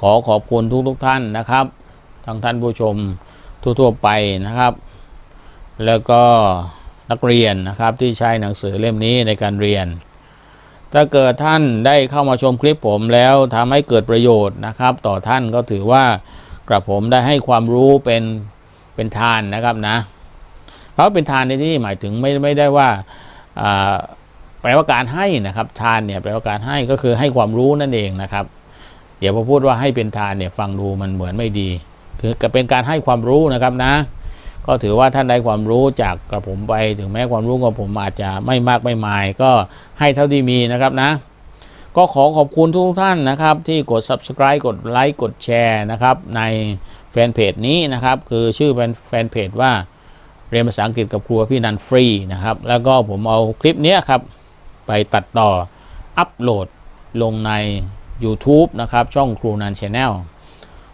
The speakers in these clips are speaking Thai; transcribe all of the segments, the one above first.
ขอขอบคุณทุกทุกท่านนะครับทั้งท่านผู้ชมทั่วๆไปนะครับ แล้วก็นักเรียนนะครับที่ใช้หนังสือเล่มนี้ในการเรียน ถ้าเกิดท่านได้เข้ามาชมคลิปผมแล้วทำให้เกิดประโยชน์นะครับ ต่อท่านก็ถือว่ากระผมได้ให้ความรู้เป็นเป็นทานนะครับนะเพราะเป็นทานในที่นี่หมายถึงไม่ไม่ได้ว่าอ่าแปลว่าการให้นะครับ ทานเนี่ยแปลว่าการให้ก็คือให้ความรู้นั่นเองนะครับ เดี๋ยวพอพูดว่าให้เป็นทานเนี่ยฟังดูมันเหมือนไม่ดี คือเป็นการให้ความรู้นะครับนะ ก็ถือว่าท่านได้ความรู้จากกระผมไป ถึงแม้ความรู้ของผมอาจจะไม่มากไม่มาย ก็ให้เท่าที่มีนะครับนะ ก็ขอขอบคุณทุกท่านนะครับ ที่กด subscribe กดไลค์กดแชร์นะครับในแฟนเพจนี้นะครับ คือชื่อแฟนแฟนเพจว่าเรียนภาษาอังกฤษกับครัวพี่นันฟรีนะครับ แล้วก็ผมเอาคลิปนี้ครับ ไปตัดต่ออัปโหลดลงใน YouTube นะครับ ช่องครูนันชาแนล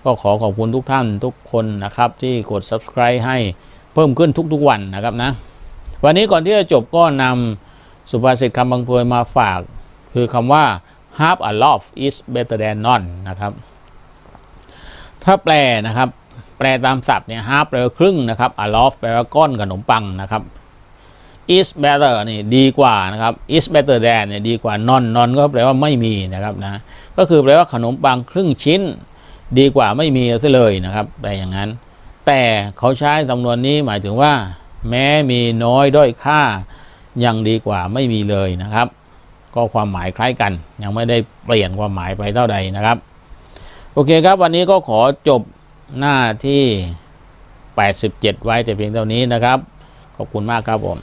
ก็ขอขอบคุณทุกท่านทุกคนนะครับ ที่กด subscribe ให้เพิ่มขึ้นทุกๆวันนะครับนะ วันนี้ก่อนที่จะจบก็นำสุภาษิตคำบังเพยมาฝาก คือคำว่า half a loaf is better than none นะครับ ถ้าแปลนะครับ แปลตามศัพท์เนี่ย half แปลว่าครึ่งนะครับ a loaf แปลว่าก้อนขนมปังนะครับ is better นี่ดีกว่านะครับ is better than เนี่ยดีกว่า non non ก็แปลว่าไม่มีนะครับนะก็คือแปลว่าขนมปังครึ่งชิ้น ดีกว่าไม่มีซะเลยนะครับแปลอย่างนั้น แต่เขาใช้สำนวนนี้หมายถึงว่า แม้มีน้อยด้อยค่า ยังดีกว่าไม่มีเลยนะครับ ก็ความหมายคล้ายกัน ยังไม่ได้เปลี่ยนความหมายไปเท่าใดนะครับ โอเคครับ วันนี้ก็ขอจบหน้าที่ 87 ไว้แต่เพียงเท่านี้นะครับ ขอบคุณมากครับผม